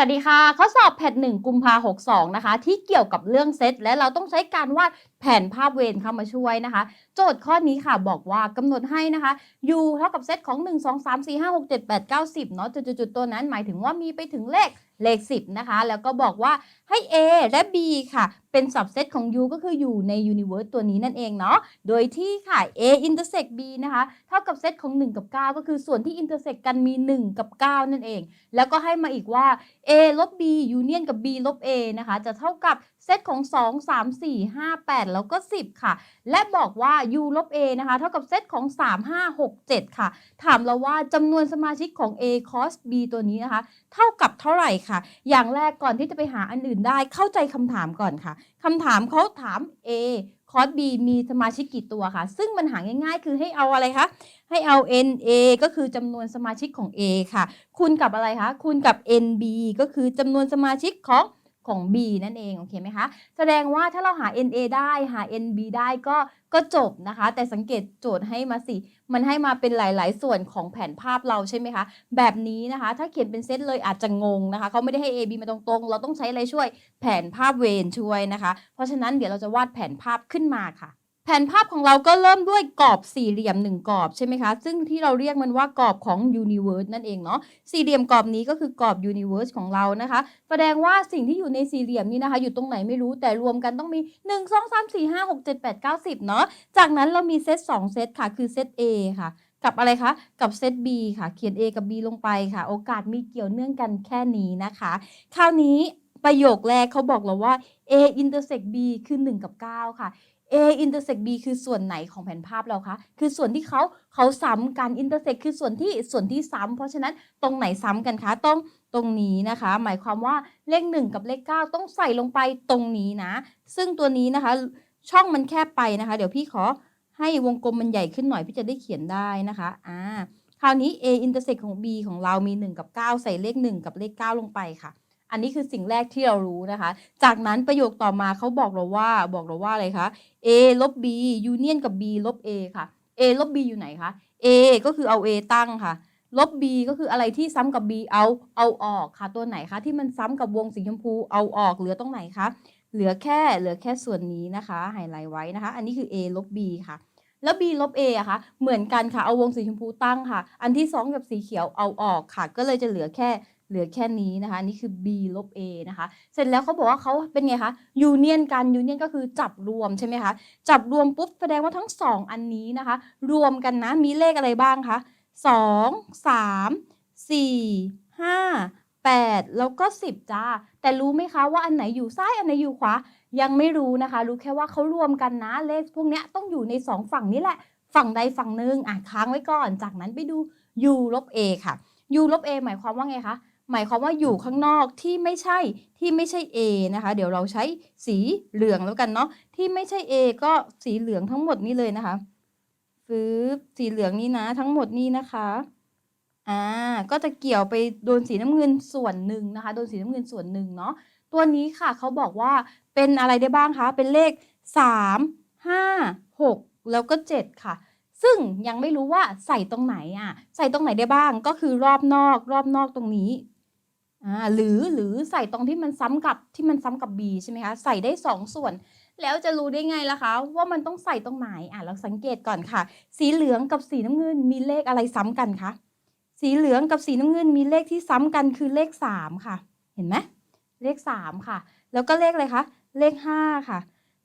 สวัสดีค่ะข้อสอบแพทหนึ่งกุมภาหกสองนะคะ ที่เกี่ยวกับเรื่องเซตและเราต้องใช้การวาดแผนภาพเวรเข้ามาช่วยนะคะ โจทย์ข้อนี้ค่ะบอกว่ากำหนดให้นะคะ u เท่ากับเซตของ 1 2 3 4 5 6 7 8 9 10เนาะจุดๆตัวนั้นหมายถึงว่ามีไปถึงเลข เลข 10 นะคะ แล้วก็บอกว่าให้ a และ b ค่ะ เป็น subset ของ u ก็คืออยู่ใน universe ตัวนี้นั่นเองเนาะ โดยที่ค่ะ a intersect b นะคะ เท่ากับเซตของ 1 กับ 9 ก็คือส่วนที่ intersect กันมี 1 กับ 9 นั่นเอง แล้วก็ให้มาอีกว่า a ลบ b union กับ b ลบ a นะคะ จะเท่ากับ เซตของ 2 3 4 5 8 แล้วก็ 10 ค่ะ และบอกว่า u ลบ a นะคะ เท่ากับเซตของ 3 5 6 7 ค่ะ ถามเราว่าจำนวนสมาชิกของ a cos b ตัวนี้นะคะ เท่ากับเท่าไหร่ค่ะ อย่างแรกก่อนที่จะไปหาอันอื่นได้เข้าใจคำถามก่อนค่ะคำถามเขาถาม a cos b มีสมาชิกกี่ตัวค่ะซึ่งมันหาง่ายๆ คือให้เอาอะไรคะ ให้เอา n a ก็คือจำนวนสมาชิกของ a ค่ะ คูณกับอะไรคะ คูณกับ n b ก็คือจำนวนสมาชิกของ ของ b นั่นเองโอเคไหมคะ แสดงว่าถ้าเราหา n a ได้หา n b ได้ก็ก็จบนะคะ แต่สังเกตโจทย์ให้มาสิ มันให้มาเป็นหลายๆ ส่วนของแผนภาพเราใช่ไหมคะ แบบนี้นะคะ ถ้าเขียนเป็นเซตเลยอาจจะงงนะคะเขาไม่ได้ให้ a b มาตรงๆ เราต้องใช้อะไรช่วยแผนภาพเวนช่วยนะคะ เพราะฉะนั้นเดี๋ยวเราจะวาดแผนภาพขึ้นมาค่ะ แผนภาพของเราก็เริ่มด้วยกรอบสี่เหลี่ยมหนึ่งกรอบใช่ไหมคะ ซึ่งที่เราเรียกมันว่ากรอบของ universe นั่นเองเนาะสี่เหลี่ยมกรอบนี้ก็คือกรอบ universe ของเรานะคะ แสดงว่าสิ่งที่อยู่ในสี่เหลี่ยมนี้นะคะ อยู่ตรงไหนไม่รู้แต่รวมกันต้องมี 1 2 3 4 5 6 7 8 9 10เนาะจากนั้นเรามีเซต2เซตค่ะคือเซต A ค่ะกับอะไรคะ กับเซต B ค่ะ เขียน A กับ B ลงไปค่ะ โอกาสมีเกี่ยวเนื่องกันแค่นี้นะคะ คราวนี้ประโยคแรกเขาบอกเราว่า A intersect B คือ 1 กับ 9 ค่ะ A intersect B คือส่วนไหนของแผนภาพเราคะ คือส่วนที่เขาเขาซ้ำกัน intersect คือส่วนที่ส่วนที่ซ้ำ เพราะฉะนั้นตรงไหนซ้ำกันคะ ต้องตรงนี้นะคะ หมายความว่าเลข 1 กับเลข 9 ต้องใส่ลงไปตรงนี้นะ ซึ่งตัวนี้นะคะ ช่องมันแคบไปนะคะ เดี๋ยวพี่ขอให้วงกลมมันใหญ่ขึ้นหน่อยพี่จะได้เขียนได้นะคะ อ่า คราวนี้ A intersect ของ B ของเรามี 1 กับ 9 ใส่เลข 1 กับเลข 9 ลงไปค่ะ อันนี้คือสิ่งแรกที่เรารู้นะคะ จากนั้นประโยคต่อมาเขาบอกเราว่าบอกเราว่าอะไรคะ a ลบ b union กับ b ลบ a ค่ะ a ลบ b อยู่ไหนคะ a ก็คือเอา a ตั้งค่ะ ลบ b ก็คืออะไรที่ซ้ำกับ b เอาเอาออกค่ะ ตัวไหนคะที่มันซ้ำกับวงสีชมพูเอาออกเหลือตรงไหนคะเหลือแค่เหลือแค่ส่วนนี้นะคะไฮไลท์ไว้นะคะ อันนี้คือ a ลบ b ค่ะแล้ว b ลบ a อะคะเหมือนกันค่ะ เอาวงสีชมพูตั้งค่ะ อันที่ 2 กับสีเขียวเอาออกค่ะ ก็เลยจะเหลือแค่ เหลือแค่นี้นะคะนนี้คือ b ลบ a นะคะ เสร็จแล้วเขาบอกว่าเขาเป็นไงคะยูเนียนกันยูเนียนก็คือจับรวมใช่ไหมคะจับรวมปุ๊บแสดงว่าทั้ง 2 อันนี้นะคะ รวมกันนะมีเลขอะไรบ้างคะ2 3 4 5 8 แล้วก็ 10 จ้า แต่รู้ไหมคะว่าอันไหนอยู่ซ้ายอันไหนอยู่ขวา ยังไม่รู้นะคะ รู้แค่ว่าเขารวมกันนะ เลขพวกนี้ต้องอยู่ใน 2 ฝั่งนี้แหละ ฝั่งใดฝั่งหนึ่งอะค้างไว้ก่อน จากนั้นไปดู u ลบ a ค่ะ u ลบ a หมายความว่าไงคะ หมายความว่าอยู่ข้างนอกที่ไม่ใช่ที่ไม่ใช่ A นะคะ เดี๋ยวเราใช้สีเหลืองแล้วกันเนาะที่ไม่ใช่ A ก็สีเหลืองทั้งหมดนี้เลยนะคะฟืบสีเหลืองนี้นะ ทั้งหมดนี้นะคะอ่าก็จะเกี่ยวไปโดนสีน้ำเงินส่วนหนึ่งนะคะโดนสีน้ำเงินส่วนหนึ่งเนาะตัวนี้ค่ะเขาบอกว่าเป็นอะไรได้บ้างคะเป็นเลข 3 5 6 แล้วก็ 7 ค่ะ ซึ่งยังไม่รู้ว่าใส่ตรงไหนอะใส่ตรงไหนได้บ้างก็คือรอบนอก รอบนอกตรงนี้ อ่าหรือหรือใส่ตรงที่มันซ้ำกับที่มันซ้ำกับ B ใช่ไหมคะใส่ได้ 2 ส่วน แล้วจะรู้ได้ไงล่ะคะ ว่ามันต้องใส่ตรงไหนอะเราสังเกตก่อนค่ะ สีเหลืองกับสีน้ำเงินมีเลขอะไรซ้ำกันคะสีเหลืองกับสีน้ำเงินมีเลขที่ซ้ำกันคือเลข 3 ค่ะ เห็นไหมเลข 3 ค่ะ แล้วก็เลขอะไรคะเลข 5 ค่ะ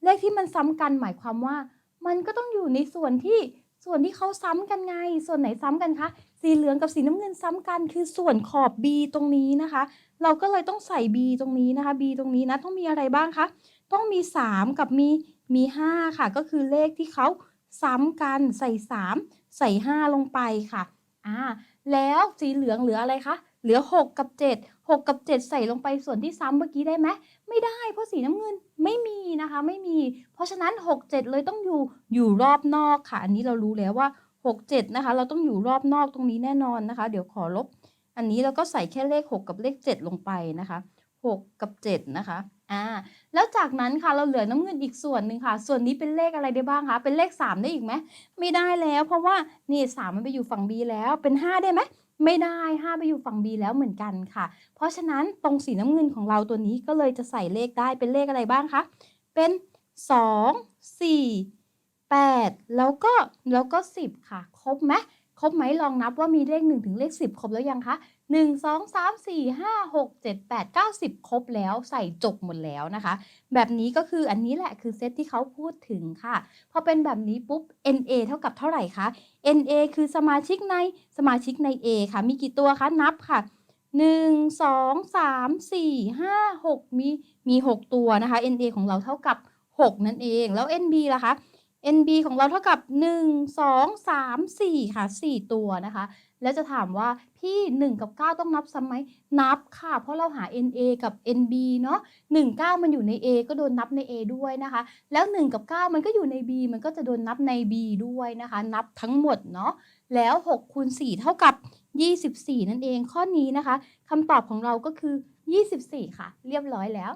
เลขที่มันซ้ำกันหมายความว่า มันก็ต้องอยู่ในส่วนที่ส่วนที่เขาซ้ำกันไง ส่วนไหนซ้ำกันคะ สีเหลืองกับสีน้ำเงินซ้ำกัน คือส่วนขอบ B ตรงนี้นะคะ เราก็เลยต้องใส่ B ตรงนี้นะคะ B ตรงนี้นะต้องมีอะไรบ้างคะต้องมี 3 กับมีมี5ค่ะ ก็คือเลขที่เขาซ้ำกันใส่ 3 ใส่ 5 ลงไปค่ะอ่าแล้วสีเหลืองเหลืออะไรคะเหลือ 6 กับ 7 6 กับ 7 ใส่ลงไปส่วนที่ซ้ำเมื่อกี้ได้ไหมไม่ได้เพราะสีน้ำเงินไม่มีนะคะไม่มี เพราะฉะนั้น 6 7 เลยต้องอยู่อยู่รอบนอกค่ะ อันนี้เรารู้แล้วว่า 6 7 นะคะ เราต้องอยู่รอบนอกตรงนี้แน่นอนนะคะ เดี๋ยวขอลบ อันนี้เราก็ใส่แค่เลข 6 กับเลข 7 ลงไปนะคะ 6 กับ 7 นะคะอ่าแล้วจากนั้นค่ะเราเหลือน้ำเงินอีกส่วนหนึ่งค่ะ ส่วนนี้เป็นเลขอะไรได้บ้างคะเป็นเลข 3 ได้อีกไหมไม่ได้แล้ว เพราะว่านี่3มันไปอยู่ฝั่ง B แล้วเป็น 5 ได้ไหมไม่ได้ห้าไปอยู่ฝั่ง B แล้วเหมือนกันค่ะ เพราะฉะนั้นตรงสีน้ำเงินของเราตัวนี้ก็เลยจะใส่เลขได้เป็นเลขอะไรบ้างคะเป็น 2 4 8 แล้วก็แล้วก็ 10 ค่ะ ครบไหมครบไหมลองนับว่ามีเลข 1 ถึงเลข 10 ครบแล้วยังคะ 1 2 3 4 5 6 7 8 9 10 ครบแล้วใส่จบหมดแล้วนะคะ แบบนี้ก็คืออันนี้แหละคือเซตที่เขาพูดถึงค่ะ พอเป็นแบบนี้ปุ๊บ NA เท่ากับเท่าไหร่คะ NA คือสมาชิกในสมาชิกใน A ค่ะ มีกี่ตัวคะนับค่ะ1 2 3 4 5 6มีมี6ตัวนะคะ NA ของเราเท่ากับ6นั่นเอง แล้ว NB ล่ะคะ NB ของเราเท่ากับ 1 2 3 4 ค่ะ 4 ตัวนะคะ แล้วจะถามว่าพี่ 1 กับ 9 ต้องนับซ้ำไหม นับค่ะ เพราะเราหา NA กับ NB เนาะ1 9 มันอยู่ใน A ก็โดนนับใน A ด้วยนะคะ แล้ว 1 กับ 9 มันก็อยู่ใน B มันก็จะโดนนับใน B ด้วยนะคะ นับทั้งหมดเนาะ แล้ว6คูณ4เท่ากับ 24 นั่นเอง ข้อนี้นะคะคำตอบของเราก็คือ 24 ค่ะ เรียบร้อยแล้ว